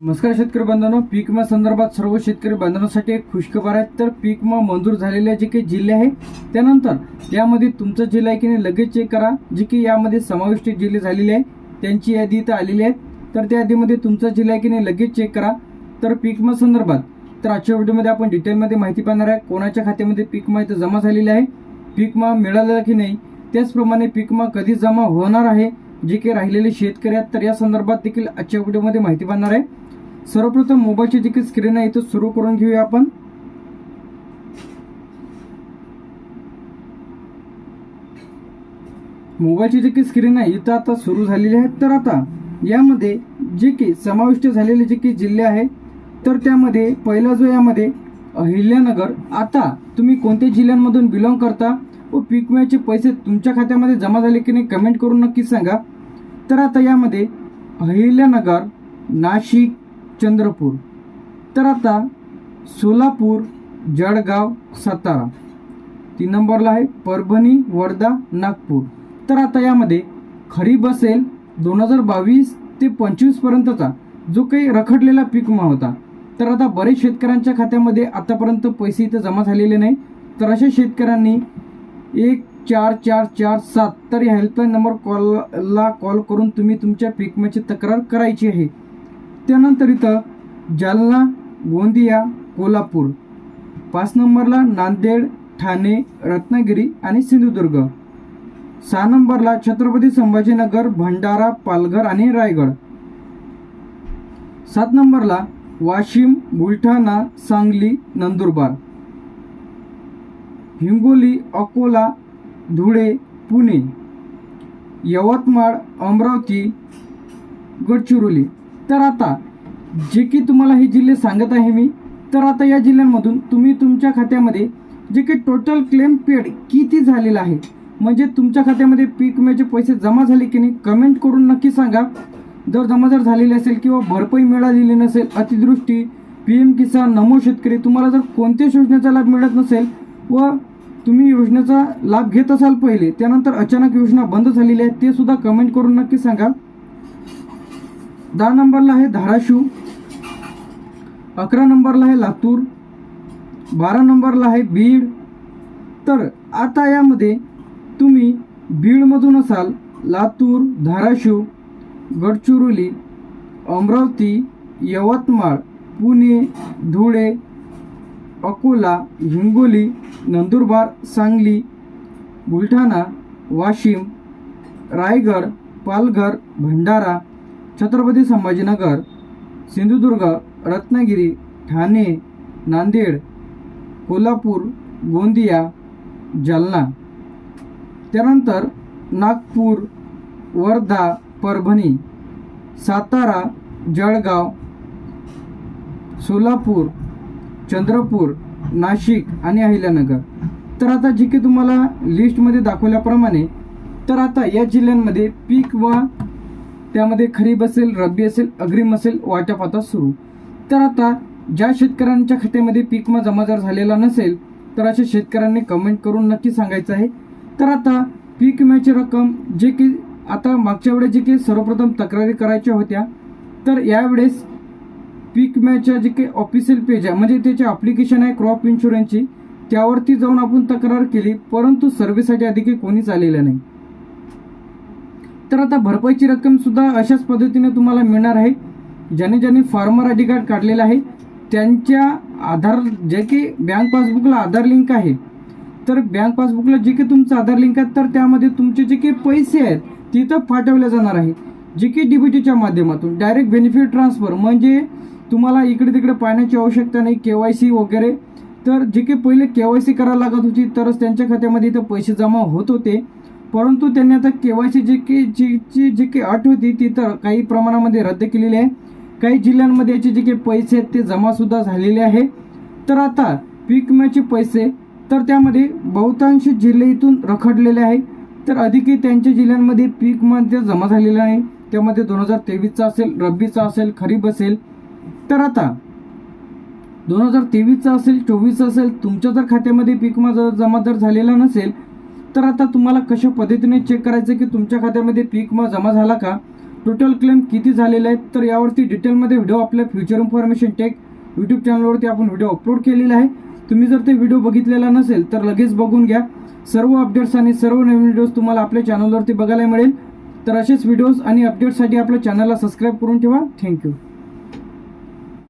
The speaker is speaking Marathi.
नमस्कार शेतकरी बांधवांनो पीक विमा संदर्भात सर्व शेतकरी बांधवांसाठी एक खुशखबर आहे. तर पीक विमा मंजूर झालेले जे काही जिल्हे आहे त्यानंतर यामध्ये तुमचा जिल्हा आहे की नाही लगेच चेक करा. जे की यामध्ये समाविष्ट जिल्हे झालेले आहे त्यांची यादी इथं आलेली आहे. तर त्या यादीमध्ये तुमचा जिल्हा आहे की नाही लगेच चेक करा. तर पीक विमा संदर्भात तर आजच्या व्हिडिओमध्ये आपण डिटेलमध्ये माहिती पाहणार आहे कोणाच्या खात्यामध्ये पीक विमा इथं जमा झालेली आहे पीक विमा मिळालेला की नाही त्याचप्रमाणे पीक विमा कधी जमा होणार आहे जे काही राहिलेले शेतकरी आहेत तर या संदर्भात देखील आजच्या व्हिडिओमध्ये माहिती पाहणार आहे. सर्वप्रथम मोबाईलची जी काही स्क्रीन आहे इथं सुरू करून घेऊया आपण. मोबाईलची जी काही स्क्रीन आहे इथं आता सुरू झालेली आहे. तर आता यामध्ये जे की समाविष्ट झालेले जे की जिल्हे आहे तर त्यामध्ये पहिला जो यामध्ये अहिल्यानगर आता तुम्ही कोणत्या जिल्ह्यांमधून बिलॉंग करता व पीक विम्याचे पैसे तुमच्या खात्यामध्ये जमा झाले की नाही कमेंट करून नक्कीच सांगा. तर आता यामध्ये अहिल्यानगर नाशिक चंद्रपूर. तर आता सोलापूर जळगाव सातारा. तीन नंबरला आहे परभणी वर्धा नागपूर. तर आता यामध्ये खरीप असेल दोन हजार बावीस ते पंचवीसपर्यंतचा जो काही रखडलेला पीक विमा होता. तर आता बरेच शेतकऱ्यांच्या खात्यामध्ये आतापर्यंत पैसे इथं जमा झालेले नाही. तर अशा शेतकऱ्यांनी एक चार चार चार सात तर या हेल्पलाईन नंबर कॉलला कॉल करून तुम्ही तुमच्या पीक विम्याची तक्रार करायची आहे. त्यानंतर इथं जालना गोंदिया कोल्हापूर. पाच नंबरला नांदेड ठाणे रत्नागिरी आणि सिंधुदुर्ग. सहा नंबरला छत्रपती संभाजीनगर भंडारा पालघर आणि रायगड. सात नंबरला वाशिम बुलढाणा सांगली नंदुरबार. हिंगोली अकोला धुळे पुणे. यवतमाळ अमरावती गडचिरोली. तर आता जे की तुम्हाला हे जिल्हे सांगत आहे मी तर आता या जिल्ह्यांमधून तुम्ही तुमच्या खात्यामध्ये जे काही टोटल क्लेम पेड किती झालेलं आहे म्हणजे तुमच्या खात्यामध्ये पीक विम्याचे पैसे जमा झाले की नाही कमेंट करून नक्की सांगा. जर जमा जर झालेले असेल किंवा भरपाई मिळालेली नसेल अतिदृष्टी पी एम किसान नमो शेतकरी तुम्हाला जर कोणत्याच योजनेचा लाभ मिळत नसेल व तुम्ही योजनेचा लाभ घेत असाल पहिले त्यानंतर अचानक योजना बंद झालेली आहे ते सुद्धा कमेंट करून नक्की सांगा. दहा नंबरला आहे धाराशिव अकरा नंबरला आहे लातूर बारा नंबरला आहे बीड. तर आता यामध्ये तुम्ही बीडमधून असाल लातूर धाराशिव गडचिरोली अमरावती यवतमाळ पुणे धुळे अकोला हिंगोली नंदुरबार सांगली बुलढाणा वाशिम रायगड पालघर भंडारा छत्रपती संभाजीनगर सिंधुदुर्ग रत्नागिरी ठाणे नांदेड कोल्हापूर गोंदिया जालना. त्यानंतर नागपूर वर्धा परभणी सातारा जळगाव सोलापूर चंद्रपूर नाशिक आणि अहिल्यानगर. तर आता जी की तुम्हाला लिस्टमध्ये दाखवल्याप्रमाणे तर आता या जिल्ह्यांमध्ये पीक व त्यामध्ये खरीप असेल रब्बी असेल अग्रिम असेल वाटप आता सुरू. तर आता ज्या शेतकऱ्यांच्या खात्यामध्ये पीक विमा जमा जर झालेला नसेल तर अशा शेतकऱ्यांनी कमेंट करून नक्की सांगायचं आहे. तर आता पीक विम्याची रक्कम जे की आता मागच्या वेळेस जे की सर्वप्रथम तक्रारी करायच्या होत्या तर यावेळेस पीक विम्याच्या जे काही ऑफिशियल पेज आहे म्हणजे त्याचे ॲप्लिकेशन आहे क्रॉप इन्शुरन्सची त्यावरती जाऊन आपण तक्रार केली परंतु सर्व्हिससाठी आधी काही कोणीच आलेलं नाही. तर आता भरपाईची रक्कम सुद्धा अशाच पद्धतीने तुम्हाला मिळणार आहे. ज्याने ज्याने फार्मर आय डी कार्ड काढलेलं आहे त्यांच्या आधार जे की बँक पासबुकला आधार लिंक आहे. तर बँक पासबुकला जे काही तुमचं आधार लिंक आहे तर त्यामध्ये तुमचे जे काही पैसे आहेत तिथं पाठवले जाणार आहे. जे की डीबीटीच्या माध्यमातून डायरेक्ट बेनिफिट ट्रान्सफर म्हणजे तुम्हाला इकडे तिकडे पाहण्याची आवश्यकता नाही के वाय सी वगैरे. तर जे काही पहिले के वाय सी करायला लागत होती तरच त्यांच्या खात्यामध्ये इथं पैसे जमा होत होते. परंतु त्यांनी आता के वाय सी जे की जी जी काही अट होती ती तर काही प्रमाणामध्ये रद्द केलेली आहे. काही जिल्ह्यांमध्ये याचे जे काही पैसे आहेत ते जमासुद्धा झालेले आहे. तर आता पीक विम्याचे पैसे तर त्यामध्ये बहुतांश जिल्हे इथून रखडलेले आहे. तर अधिकही त्यांच्या जिल्ह्यांमध्ये पीक विमा जमा झालेला नाही. त्यामध्ये दोन हजार तेवीसचा असेल रब्बीचा असेल खरीप असेल. तर आता दोन हजार तेवीसचा असेल चोवीसचा असेल तुमच्या जर खात्यामध्ये पीक विमा जर जमा जर झालेला नसेल तर आता तुम्हाला कशा पद्धतीने चेक करायचं की तुमच्या खात्यामध्ये पीक विमा जमा झाला का? टोटल क्लेम किती झालेले आहेत? तर यावरती डिटेलमध्ये व्हिडिओ आपल्या फ्युचर इन्फॉर्मेशन टेक यूट्यूब चॅनलवरती आपण व्हिडिओ अपलोड केलेला आहे. तुम्ही जर ते व्हिडिओ बघितलेला नसेल तर लगेच बघून घ्या. सर्व अपडेट्स आणि सर्व नवीन व्हिडिओज तुम्हाला आपल्या चॅनलवरती बघायला मिळेल. तर असेच व्हिडिओज आणि अपडेट्ससाठी आपल्या चॅनलला सबस्क्राईब करून ठेवा. थँक्यू